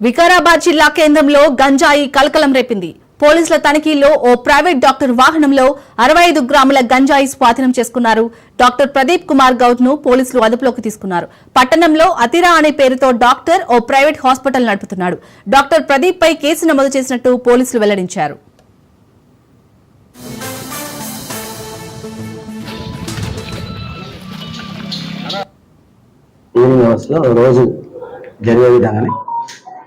వికారాబాద్ జిల్లా కేంద్రంలో గంజాయి కలకలం రేపింది. పోలీసుల తనిఖీల్లో ఓ ప్రైవేట్ డాక్టర్ వాహనంలో అరవై ఐదు గ్రాముల గంజాయి స్వాధీనం చేసుకున్నారు. డాక్టర్ ప్రదీప్ కుమార్ గౌడ్ను పోలీసులు అదుపులోకి తీసుకున్నారు. పట్టణంలో అతిరా అనే పేరుతో డాక్టర్ ఓ ప్రైవేట్ హాస్పిటల్ నడుపుతున్నాడు. డాక్టర్ ప్రదీప్ పై కేసు నమోదు చేసినట్టు పోలీసులు వెల్లడించారు. ఈవినింగ్లో రోజు జరిగే విధంగానే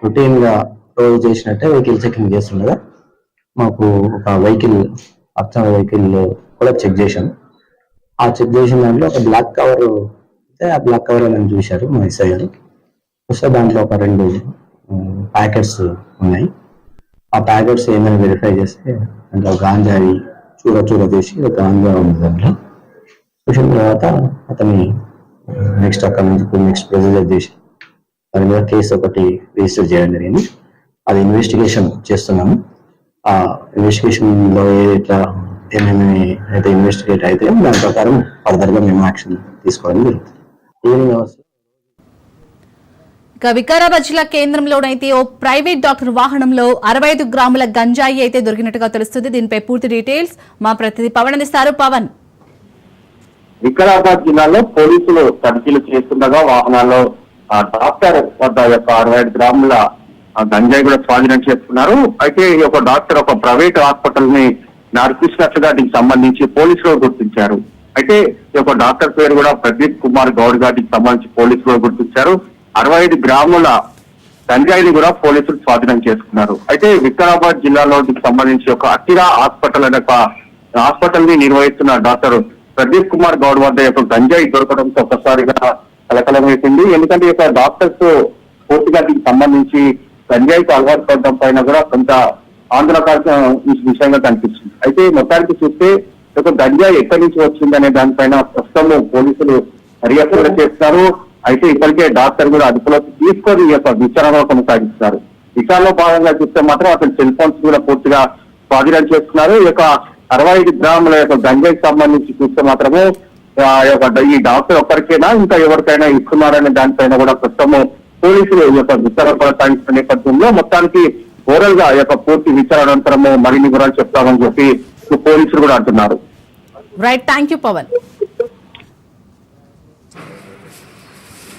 రొటీన్గా రోజు చేసినట్టే వెహికల్ చెకింగ్ చేస్తుండగా మాకు ఒక వెహికల్ అర్చన వెహికల్ కూడా చెక్ చేశాం. ఆ చెక్ చేసిన దాంట్లో ఒక బ్లాక్ కవర్ అయితే ఆ బ్లాక్ కవర్ అని చూశారు మా ఎస్ఐ గారు. చూస్తే దాంట్లో ఒక రెండు ప్యాకెట్స్ ఉన్నాయి. ఆ ప్యాకెట్స్ ఏమైనా వెరిఫై చేస్తే దాంట్లో గాంజాయి చూర చూర చేసి గాంజా ఉంది దాంట్లో. చూసిన తర్వాత అతన్ని నెక్స్ట్ అక్కడ నుంచి నెక్స్ట్ ప్రొసీజర్ చేసి దాని మీద కేసు ఒకటి రిజిస్టర్ చేయడం జరిగింది. అది ఇన్వెస్టిగేషన్ చేస్తున్నాము. ఆ ఇన్వెస్టిగేషన్లో ఎట్లా ఏమేమి అయితే ఇన్వెస్టిగేట్ అయితే దాని ప్రకారం ఫర్దర్గా మేము యాక్షన్ తీసుకోవడం జరుగుతుంది. ఈవినింగ్ అవర్స్ ఇక వికారాబాద్ జిల్లా కేంద్రంలోనైతే ఓ ప్రైవేట్ డాక్టర్ వాహనంలో అరవై ఐదు గ్రాముల గంజాయి అయితే దొరికినట్టుగా తెలుస్తుంది. దీనిపై పూర్తి డీటెయిల్స్ మా ప్రతినిధి పవన్ అందిస్తారు. పవన్ వికారాబాద్ జిల్లాలో పోలీసులు తనిఖీలు చేస్తుండగా వాహనాల్లో ఆ డాక్టర్ వద్ద యొక్క అరవై ఐదు గ్రాముల ఆ గంజాయి కూడా స్వాధీనం చేసుకున్నారు. అయితే ఈ యొక్క డాక్టర్ ఒక ప్రైవేట్ హాస్పిటల్ని నడిపిస్తున్నట్లుగా దీనికి సంబంధించి పోలీసులు గుర్తించారు. అయితే ఈ యొక్క డాక్టర్ పేరు కూడా ప్రదీప్ కుమార్ గౌడ్ గారికి సంబంధించి పోలీసులు గుర్తించారు. అరవై ఐదు గ్రాముల గంజాయిని కూడా పోలీసులు స్వాధీనం చేసుకున్నారు. అయితే వికారాబాద్ జిల్లాలో దీనికి సంబంధించి ఒక అట్టిరా హాస్పిటల్ అనే ఒక హాస్పిటల్ని నిర్వహిస్తున్న డాక్టర్ ప్రదీప్ కుమార్ గౌడ్ వద్ద యొక్క గంజాయి దొరకడంతో ఒక్కసారిగా కలకలం వేసింది ఎందుకంటే ఈ యొక్క డాక్టర్స్ పూర్తిగా దీనికి సంబంధించి గంజాయికి అలవాటు పడడం పైన కూడా కొంత ఆంధ్రప్రదేశ్ విషయంగా కనిపిస్తుంది. అయితే మొత్తానికి చూస్తే ఒక గంజాయి ఎక్కడి నుంచి వచ్చింది అనే దానిపైన ప్రస్తుతం పోలీసులు దర్యాప్తు కూడా చేస్తున్నారు. అయితే ఇప్పటికే డాక్టర్ కూడా అదుపులోకి తీసుకొని ఈ యొక్క విచారణ కొనసాగిస్తున్నారు. విచారణలో భాగంగా చూస్తే మాత్రం అతని సెల్ ఫోన్స్ కూడా పూర్తిగా స్వాధీనం చేస్తున్నారు ఈ యొక్క అరవై ఐదు గ్రాముల యొక్క గంజాయికి సంబంధించి చూస్తే మాత్రము ఆ యొక్క ఈ డాక్టర్ ఒక్కరికైనా ఇంకా ఎవరికైనా ఇస్తున్నారనే దానిపైన కూడా ప్రస్తుతము పోలీసులు ఈ యొక్క విచారణ కొనసాగిస్తున్న నేపథ్యంలో మొత్తానికి ఓవరాల్గా యొక్క పూర్తి విచారణ అనంతరము మరిన్ని వివరాలు చెప్తామని చెప్పి పోలీసులు కూడా అంటున్నారు. Right thank you Pawan